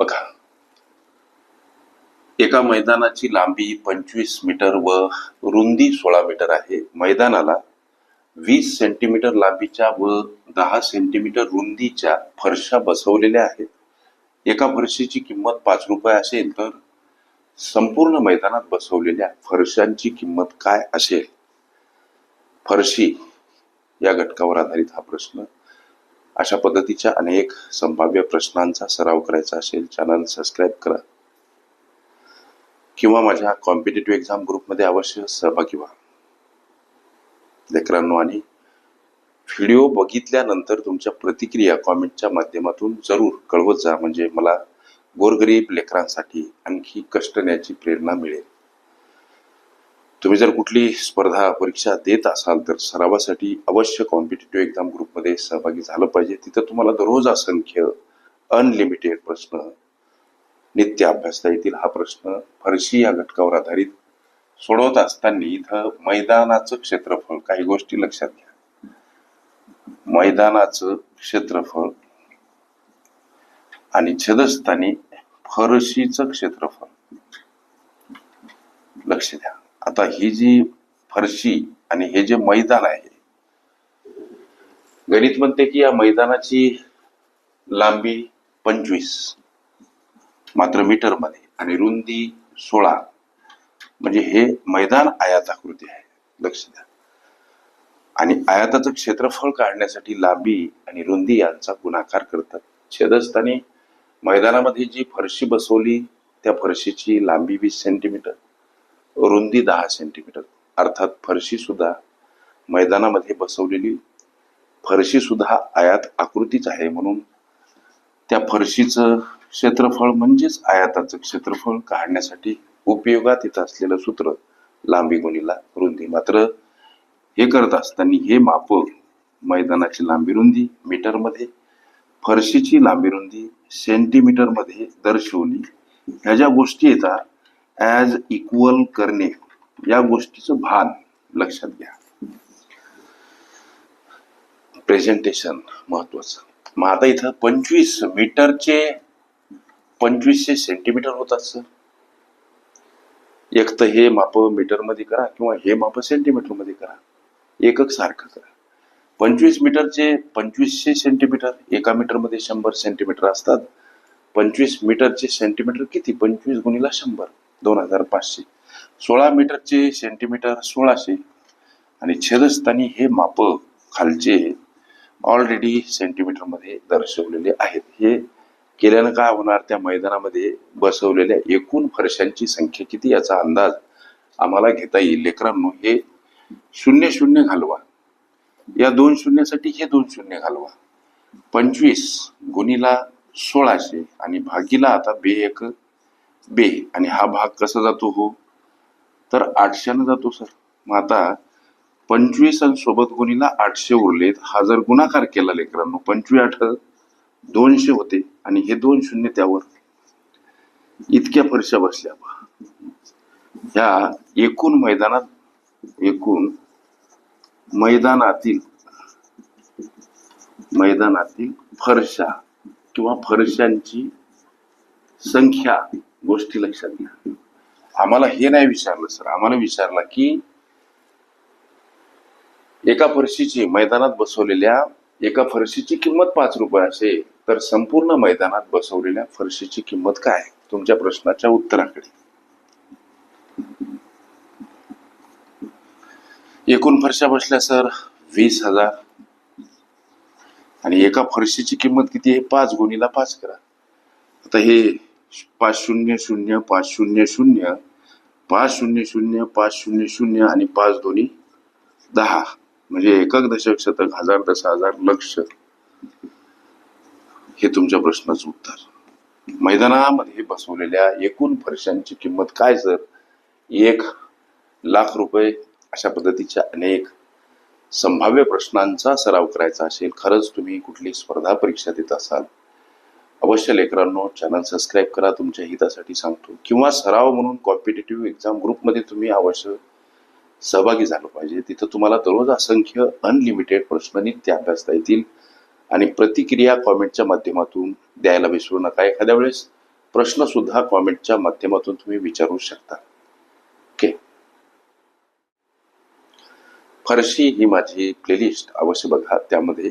बघा. एका मैदानाची लांबी पंचवीस मीटर व रुंदी सोळा मीटर आहे. मैदानाला वीस सेंटीमीटर लांबीच्या व दहा सेंटीमीटर रुंदीच्या फरशा बसवलेल्या आहेत. एका फरशीची किंमत पाच रुपये असेल तर संपूर्ण मैदानात बसवलेल्या फरशांची किंमत काय असेल? फरशी या घटकावर आधारित हा प्रश्न अशा पद्धतीच्या अनेक संभाव्य प्रश्नांचा सराव करायचा असेल चॅनल सबस्क्राईब करा. किंवा माझ्या कॉम्पिटेटिव्ह एक्झाम ग्रुपमध्ये अवश्य सहभागी व्हा. लेकरांनो आणि व्हिडिओ बघितल्यानंतर तुमच्या प्रतिक्रिया कॉमेंटच्या माध्यमातून जरूर कळवत जा. म्हणजे मला गोरगरीब लेकरांसाठी आणखी कष्ट करण्याची प्रेरणा मिळेल. तुम्ही जर कुठली स्पर्धा परीक्षा देत असाल तर सरावासाठी अवश्य कॉम्पिटेटिव्ह एक्झाम ग्रुपमध्ये सहभागी झालं पाहिजे. तिथं तुम्हाला दररोज असंख्य अनलिमिटेड प्रश्न नित्य अभ्यासता येतील हा प्रश्न फरशी या घटकावर आधारित सोडवत असताना इथं मैदानाचं क्षेत्रफळ काही गोष्टी लक्षात घ्या. मैदानाचं क्षेत्रफळ आणि छेदस्थानी फरशीचं क्षेत्रफळ लक्ष द्या. आता ही जी फरशी आणि हे जे मैदान आहे गणित म्हणते की या मैदानाची लांबी पंचवीस मात्र मीटरमध्ये आणि रुंदी सोळा. म्हणजे हे मैदान आयाताकृती आहे. लक्ष द्या. आणि आयाताचं क्षेत्रफळ काढण्यासाठी लांबी आणि रुंदी यांचा गुणाकार करतात. छेदस्थानी मैदानामध्ये जी फरशी बसवली त्या फरशीची लांबी वीस सेंटीमीटर रुंदी दहा सेंटीमीटर अर्थात फरशी सुद्धा मैदानामध्ये बसवलेली फरशी सुद्धा आयात आकृतीच आहे म्हणून त्या फरशीचं क्षेत्रफळ म्हणजेच आयाताचं क्षेत्रफळ काढण्यासाठी उपयोगात येत असलेलं सूत्र लांबी गुणीला रुंदी. मात्र हे करत असताना हे माप मैदानाची लांबी रुंदी मीटरमध्ये फरशीची लांबी रुंदी सेंटीमीटरमध्ये दर्शवली. ह्या ज्या गोष्टी येतात ॲज इक्वल करणे. या गोष्टीचं भान लक्षात घ्या. प्रेझेंटेशन महत्वाचं. मग आता इथं पंचवीस मीटरचे पंचवीसशे सेंटीमीटर होतात सर एक तर हे माप मीटरमध्ये करा किंवा हे माप सेंटीमीटरमध्ये करा. एकक सारखं करा. पंचवीस मीटरचे पंचवीसशे सेंटीमीटर एका मीटरमध्ये शंभर सेंटीमीटर असतात. पंचवीस मीटरचे सेंटीमीटर किती? पंचवीस गुणीला शंभर. दोन हजार पाचशे. सोळा मीटरचे सेंटीमीटर सोळाशे. आणि छेदस्थानी हे माप खालचे ऑलरेडी सेंटीमीटरमध्ये दर्शवलेले आहेत. हे केल्यानं काय होणार? त्या मैदानामध्ये बसवलेल्या एकूण फरशांची संख्या किती याचा अंदाज आम्हाला घेता येईल. लेकरांनो हे शून्य शून्य घालवा. या दोन शून्यासाठी हे दोन शून्य घालवा. पंचवीस गुणीला सोळाशे आणि भागीला आता बे एक बे आणि हा भाग कसा जातो हो? तर आठशेनं जातो सर. मग आता पंचवीस आणि सोबत गुणीला आठशे उरलेत. हा जर गुणाकार केला लेकरांनो पंचवीस आठ दोनशे होते आणि हे दोन शून्य त्यावर. इतक्या फरशा बसल्या ह्या एकूण मैदानात एकूण मैदानातील मैदानातील फरशा किंवा फरशांची संख्या गोष्टी लक्षात घ्या. आम्हाला हे नाही विचारलं सर. आम्हाला विचारला की एका फरशीची मैदानात बसवलेल्या एका फरशीची किंमत पाच रुपये असेल तर संपूर्ण मैदानात बसवलेल्या फरशीची किंमत काय? तुमच्या प्रश्नाच्या उत्तराकडे. एकूण फरशा बसल्या सर वीस हजार. आणि एका फरशीची किंमत किती आहे? पाच गुणीला पाच करा. आता हे पाच शून्य शून्य पाच शून्य शून्य पाच शून्य शून्य पाच शून्य शून्य आणि पाच दोन्ही दहा. म्हणजे एकक दशक शतक हजार दस हजार लक्ष. हे तुमच्या प्रश्नाचं उत्तर. मैदानामध्ये बसवलेल्या एकूण फरशांची किंमत काय सर? एक लाख रुपये अशा पद्धतीच्या अनेक संभाव्य प्रश्नांचा सराव करायचा असेल. खरंच तुम्ही कुठली स्पर्धा परीक्षा देत असाल? अवश्य लेकरांनो चॅनल सबस्क्राईब करा. तुमच्या हितासाठी सांगतो. किंवा सराव म्हणून कॉम्पिटेटिव्ह एक्झाम ग्रुपमध्ये तुम्ही अवश्य सहभागी झालं पाहिजे. तिथं तुम्हाला दररोज असंख्य अनलिमिटेड प्रश्न नित्य अभ्यासता येतील. आणि प्रतिक्रिया कॉमेंटच्या माध्यमातून द्यायला विसरू नका. एखाद्या वेळेस प्रश्न सुद्धा कॉमेंटच्या माध्यमातून तुम्ही विचारू शकता. ओके फरशी ही माझी प्लेलिस्ट अवश्य बघा. त्यामध्ये